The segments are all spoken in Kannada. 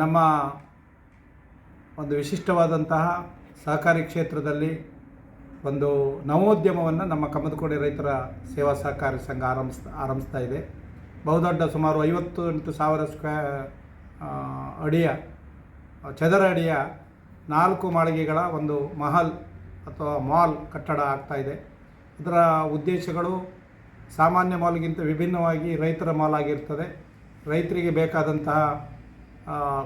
ನಮ್ಮ ಒಂದು ವಿಶಿಷ್ಟವಾದಂತಹ ಸಹಕಾರಿ ಕ್ಷೇತ್ರದಲ್ಲಿ ಒಂದು ನವೋದ್ಯಮವನ್ನು ನಮ್ಮ ಕಮ್ಮದಕೋಟೆ ರೈತರ ಸೇವಾ ಸಹಕಾರಿ ಸಂಘ ಆರಂಭಿಸ್ ಆರಂಭಿಸ್ತಾ ಇದೆ. ಬಹುದೊಡ್ಡ ಸುಮಾರು ಐವತ್ತು ಎಂಟು ಸಾವಿರ ಸ್ಕ್ವೇ ಅಡಿಯ, ಚದರ ಅಡಿಯ ನಾಲ್ಕು ಮಾಳಿಗೆಗಳ ಒಂದು ಮಹಲ್ ಅಥವಾ ಮಾಲ್ ಕಟ್ಟಡ ಆಗ್ತಾ ಇದೆ. ಇದರ ಉದ್ದೇಶಗಳು ಸಾಮಾನ್ಯ ಮಾಲ್ಗಿಂತ ವಿಭಿನ್ನವಾಗಿ ರೈತರ ಮಾಲ್ ಆಗಿರ್ತದೆ. ರೈತರಿಗೆ ಬೇಕಾದಂತಹ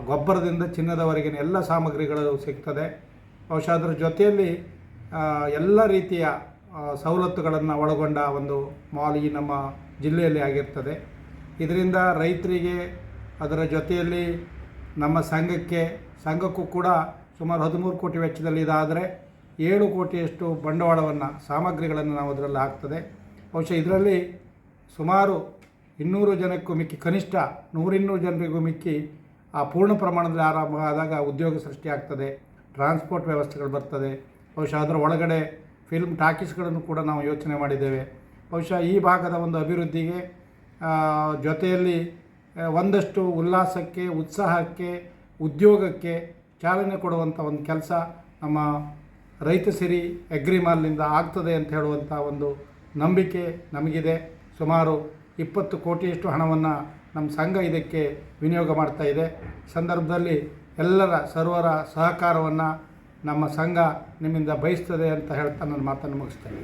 ಗೊಬ್ಬರದಿಂದ ಚಿನ್ನದವರೆಗಿನ ಎಲ್ಲ ಸಾಮಗ್ರಿಗಳು ಸಿಗ್ತದೆ. ಬಹುಶಃ ಅದರ ಜೊತೆಯಲ್ಲಿ ಎಲ್ಲ ರೀತಿಯ ಸವಲತ್ತುಗಳನ್ನು ಒಳಗೊಂಡ ಒಂದು ಮಾಲ್ ಈ ನಮ್ಮ ಜಿಲ್ಲೆಯಲ್ಲಿ ಆಗಿರ್ತದೆ. ಇದರಿಂದ ರೈತರಿಗೆ ಅದರ ಜೊತೆಯಲ್ಲಿ ನಮ್ಮ ಸಂಘಕ್ಕೆ, ಸಂಘಕ್ಕೂ ಕೂಡ ಸುಮಾರು ಹದಿಮೂರು ಕೋಟಿ ವೆಚ್ಚದಲ್ಲಿ ಇದಾದರೆ ಏಳು ಕೋಟಿಯಷ್ಟು ಬಂಡವಾಳವನ್ನು, ಸಾಮಗ್ರಿಗಳನ್ನು ನಾವು ಅದರಲ್ಲಿ ಹಾಕ್ತದೆ. ಬಹುಶಃ ಇದರಲ್ಲಿ ಸುಮಾರು ಇನ್ನೂರು ಜನಕ್ಕೂ ಮಿಕ್ಕಿ, ಕನಿಷ್ಠ ನೂರಿನ್ನೂರು ಜನರಿಗೂ ಮಿಕ್ಕಿ ಆ ಪೂರ್ಣ ಪ್ರಮಾಣದಲ್ಲಿ ಆರಂಭ ಆದಾಗ ಉದ್ಯೋಗ ಸೃಷ್ಟಿಯಾಗ್ತದೆ ಟ್ರಾನ್ಸ್ಪೋರ್ಟ್ ವ್ಯವಸ್ಥೆಗಳು ಬರ್ತದೆ. ಬಹುಶಃ ಅದರ ಒಳಗಡೆ ಫಿಲ್ಮ್ ಟಾಕೀಸ್ಗಳನ್ನು ಕೂಡ ನಾವು ಯೋಚನೆ ಮಾಡಿದ್ದೇವೆ. ಬಹುಶಃ ಈ ಭಾಗದ ಒಂದು ಅಭಿವೃದ್ಧಿಗೆ ಜೊತೆಯಲ್ಲಿ ಒಂದಷ್ಟು ಉಲ್ಲಾಸಕ್ಕೆ, ಉತ್ಸಾಹಕ್ಕೆ, ಉದ್ಯೋಗಕ್ಕೆ ಚಾಲನೆ ಕೊಡುವಂಥ ಒಂದು ಕೆಲಸ ನಮ್ಮ ರೈತ ಸಿರಿ ಅಗ್ರಿ ಮಾಲ್ನಿಂದ ಆಗ್ತದೆ ಅಂತ ಹೇಳುವಂಥ ಒಂದು ನಂಬಿಕೆ ನಮಗಿದೆ. ಸುಮಾರು ಇಪ್ಪತ್ತು ಕೋಟಿಯಷ್ಟು ಹಣವನ್ನು ನಮ್ಮ ಸಂಘ ಇದಕ್ಕೆ ವಿನಿಯೋಗ ಮಾಡ್ತಾ ಇದೆ. ಸಂದರ್ಭದಲ್ಲಿ ಎಲ್ಲರ ಸರ್ವರ ಸಹಕಾರವನ್ನು ನಮ್ಮ ಸಂಘ ನಿಮ್ಮಿಂದ ಬಯಸ್ತದೆ ಅಂತ ಹೇಳ್ತಾ ನನ್ನ ಮಾತನ್ನು ಮುಗಿಸ್ತೇನೆ